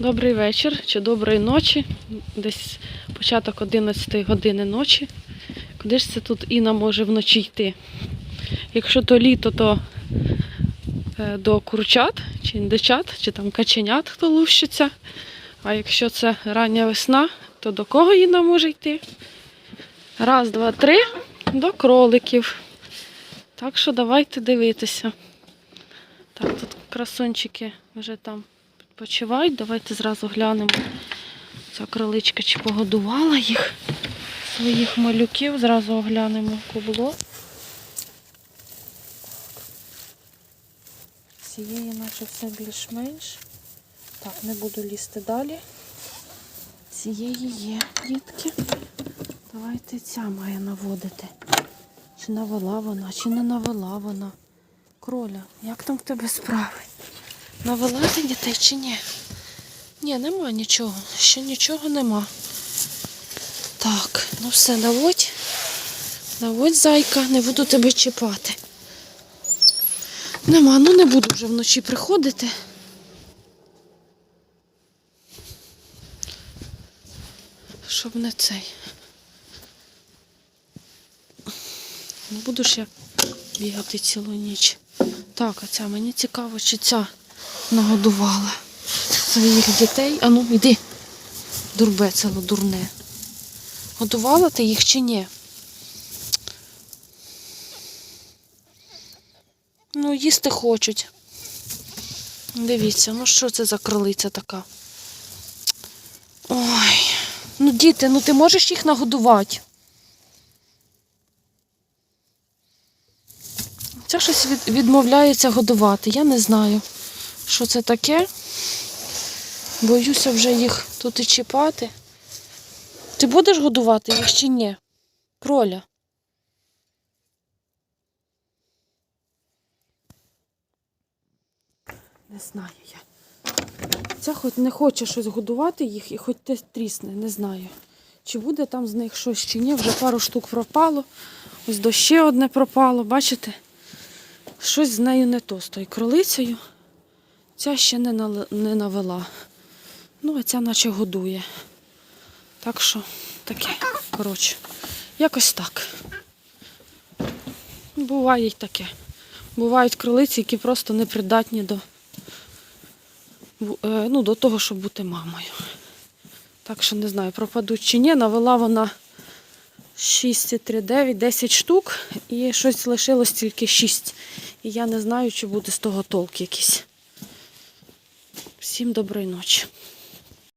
Добрий вечір чи доброї ночі. Десь початок 11 години ночі. Куди ж це тут Інна може вночі йти? Якщо то літо, то е, до курчат, чи індичат, чи там каченят, хто лущиться. А якщо це рання весна, то до кого Інна може йти? Раз, два, три, до кроликів. Так що давайте дивитися. Так, тут красунчики вже там відпочивають. Давайте зразу глянемо. Ця кроличка чи погодувала їх, своїх малюків. Зразу оглянемо кубло. Цієї наче все більш-менш. Так, не буду лізти далі. Цієї є, дітки. Давайте ця має наводити. Чи навела вона, чи не навела вона. Кроля, як там в тебе справи? Навела ти дітей чи ні? Ні, нема нічого. Ще нічого нема. Так, ну все, наводь. Наводь, зайка, не буду тебе чіпати. Нема, ну не буду вже вночі приходити. Щоб не цей. Не буду я бігати цілу ніч. Так, а ця мені цікаво, чи ця нагодувала своїх дітей. Ану, йди. Дурбецело дурне. Годувала ти їх чи ні? Ну, їсти хочуть. Дивіться, ну що це за кролиця така? Ой, ну діти, ну ти можеш їх нагодувати? Це щось від, відмовляється годувати. Я не знаю, що це таке. Боюся вже їх тут і чіпати. Ти будеш годувати їх чи ні? Кроля. Не знаю я. Ця хоч не хоче щось годувати їх і хоч те трісне, не знаю. Чи буде там з них щось чи ні. Вже пару штук пропало. Ось до ще одне пропало, бачите? Щось з нею не то з тою кролицею. Ця ще не, не навела. Ну, а ця наче годує. Так що таке, коротше, якось так. Буває й таке. Бувають кролиці, які просто непридатні до, е, ну, до того, щоб бути мамою. Так що не знаю, пропадуть чи ні. Навела вона 6,39, 10 штук і щось лишилось тільки 6. І я не знаю, чи буде з того толк якийсь. Всім доброї ночі.